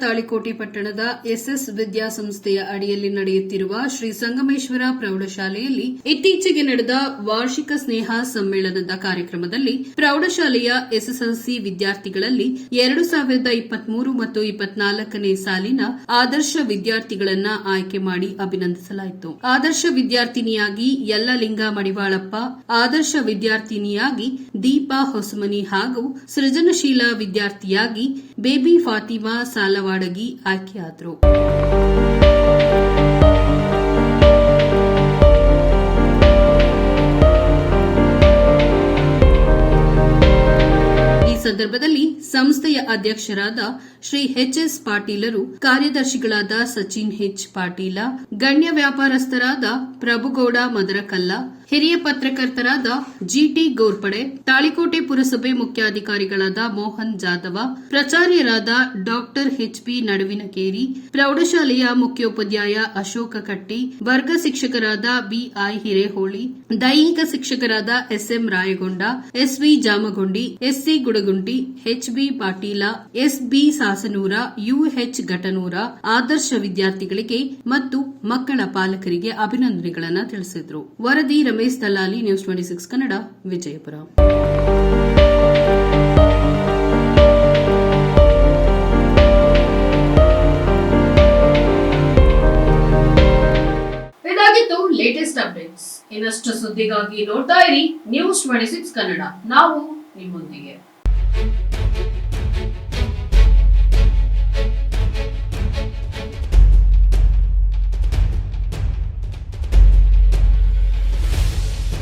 ತಾಳಿಕೋಟೆ ಪಟ್ಟಣದ ಎಸ್ಎಸ್ ವಿದ್ಯಾಸಂಸ್ಥೆಯ ಅಡಿಯಲ್ಲಿ ನಡೆಯುತ್ತಿರುವ ಶ್ರೀ ಸಂಗಮೇಶ್ವರ ಪ್ರೌಢಶಾಲೆಯಲ್ಲಿ ಇತ್ತೀಚೆಗೆ ನಡೆದ ವಾರ್ಷಿಕ ಸ್ನೇಹ ಸಮ್ಮೇಳನದ ಕಾರ್ಯಕ್ರಮದಲ್ಲಿ ಪ್ರೌಢಶಾಲೆಯ ಎಸ್ಎಸ್ಎಲ್ಸಿ ವಿದ್ಯಾರ್ಥಿಗಳಲ್ಲಿ ಎರಡು ಸಾವಿರದ ಇಪ್ಪತ್ಮೂರು ಮತ್ತು ಇಪ್ಪತ್ನಾಲ್ಕನೇ ಸಾಲಿನ ಆದರ್ಶ ವಿದ್ಯಾರ್ಥಿಗಳನ್ನ ಆಯ್ಕೆ ಮಾಡಿ ಅಭಿನಂದಿಸಲಾಯಿತು. ಆದರ್ಶ ವಿದ್ಯಾರ್ಥಿನಿಯಾಗಿ ಯಲ್ಲಲಿಂಗ ಮಡಿವಾಳಪ್ಪ, ಆದರ್ಶ ವಿದ್ಯಾರ್ಥಿನಿಯಾಗಿ ದೀಪಾ ಹೊಸಮನಿ ಹಾಗೂ ಸೃಜನಶೀಲ ವಿದ್ಯಾರ್ಥಿಯಾಗಿ ಬೇಬಿ ಫಾತಿಮಾ ಆಯ್ಕೆಯಾದರು ಈ ಸಂದರ್ಭದಲ್ಲಿ ಸಂಸ್ಥೆಯ ಅಧ್ಯಕ್ಷರಾದ ಶ್ರೀ ಎಚ್ ಎಸ್ ಪಾಟೀಲರು ಕಾರ್ಯದರ್ಶಿಗಳಾದ ಸಚಿನ್ ಹೆಚ್ ಪಾಟೀಲ, ಗಣ್ಯ ವ್ಯಾಪಾರಸ್ಥರಾದ ಪ್ರಭುಗೌಡ ಮದರಕಲ್ಲ, ಹಿರಿಯ ಪತ್ರಕರ್ತರಾದ ಜಿಟಿ ಗೋರ್ಪಡೆ, ತಾಳಿಕೋಟೆ ಪುರಸಭೆ ಮುಖ್ಯಾಧಿಕಾರಿಗಳಾದ ಮೋಹನ್ ಜಾಧವ, ಪ್ರಚಾರ್ಯರಾದ ಡಾಕ್ಟರ್ ಎಚ್ಪಿ ನಡುವಿನಕೇರಿ, ಪ್ರೌಢಶಾಲೆಯ ಮುಖ್ಯೋಪಾಧ್ಯಾಯ ಅಶೋಕ ಕಟ್ಟಿ, ವರ್ಗ ಶಿಕ್ಷಕರಾದ ಬಿಐ ಹಿರೇಹೋಳಿ, ದೈಹಿಕ ಶಿಕ್ಷಕರಾದ SM Rayagonda SV Jamagondi SC Gudagunti HB Patil SB Sasanur UH Ghatanur ಆದರ್ಶ ವಿದ್ಯಾರ್ಥಿಗಳಿಗೆ ಮತ್ತು ಮಕ್ಕಳ ಪಾಲಕರಿಗೆ ಅಭಿನಂದನೆಗಳನ್ನು ತಿಳಿಸಿದರು. ವರದಿ Ramesh Dallali news twenty six Kannada, Vijayapura. ಇದಾಗಿತ್ತು ಲೇಟೆಸ್ಟ್ ಅಪ್ಡೇಟ್ಸ್ ಇನ್ನಷ್ಟು ಸುದ್ದಿಗಾಗಿ ನೋಡ್ತಾ ಇರಿ ನ್ಯೂಸ್ ಟ್ವೆಂಟಿ ಸಿಕ್ಸ್ ಕನ್ನಡ. ನಾವು ನಿಮ್ಮೊಂದಿಗೆ.